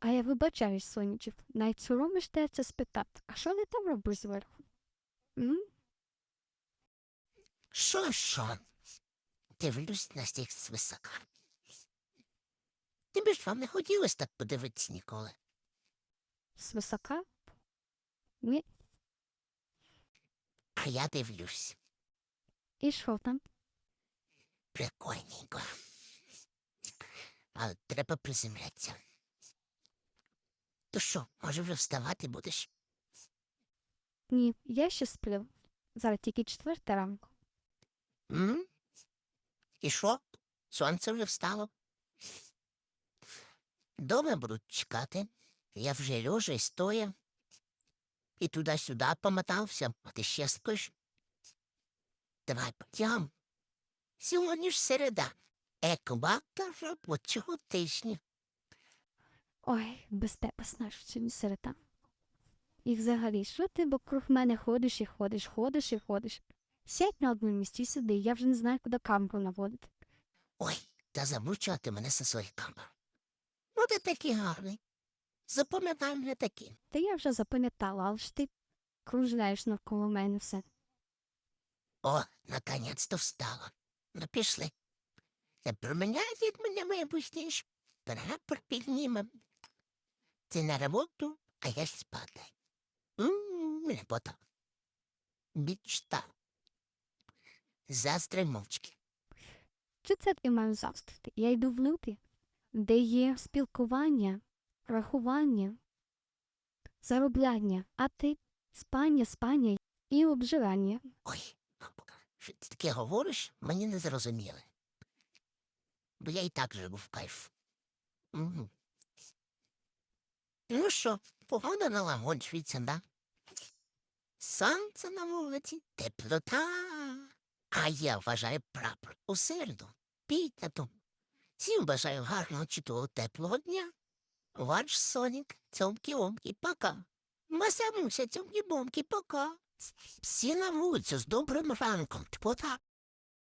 А я вибачаюсь, сонечок, навіть соромишся це спитати. А що ти там робиш зверху? М? Що, що? Дивлюсь на всіх свисока. Тобі ж вам не хотілося так подивитися ніколи. Свисока? Ні. А я дивлюсь. І що там? Прикольненько. Але треба приземлятися. То що, може вже вставати будеш? Ні, я ще сплю. Зараз тільки четверта ранку. М? І що? Сонце вже встало. Дома будуть чекати. Я вже лежа і стоя. І туди-сюди помотався, а ти ще спиш. Давай потягом. Сьогодні ж середа. Екватор робочого тижня. Ой, без тебе знаєш, сьогодні середа. І взагалі, що ти вокруг мене ходиш і ходиш, ходиш і ходиш. Сядь на одному місці сиди, я вже не знаю, куди камеру наводити. Ой, та замучувати мене за свої камери. Ну, ти такий гарний. Запам'ятай мене таким. Та я вже запам'ятала, але ж ти кружляєш навколо мене все. О, наконець-то встала. Ну, пішли. Тепер мене від мене випустиш. Прапор піднімем. Ти на роботу, а я спати. М, Робота. Мічта. Застрай мовчки. Чи це ти маю завстрити? Я йду в люті, де є спілкування, рахування, заробляння, а ти спання, спання і обжирання. Ой, що ти таке говориш, мені не зрозуміли. Бо я і так живу в кайф. Мгм. Ну що, погода налагоджується, да? Сонце на вулиці, теплота. А я вважаю прапор у середу, підняту. Всім бажаю гарного чудового теплого дня. Ваш Сонік, цьомкі-омкі, пока. Мася Муся, цьомкі-бомкі, пока. Всі на вулицю з добрим ранком, теплота.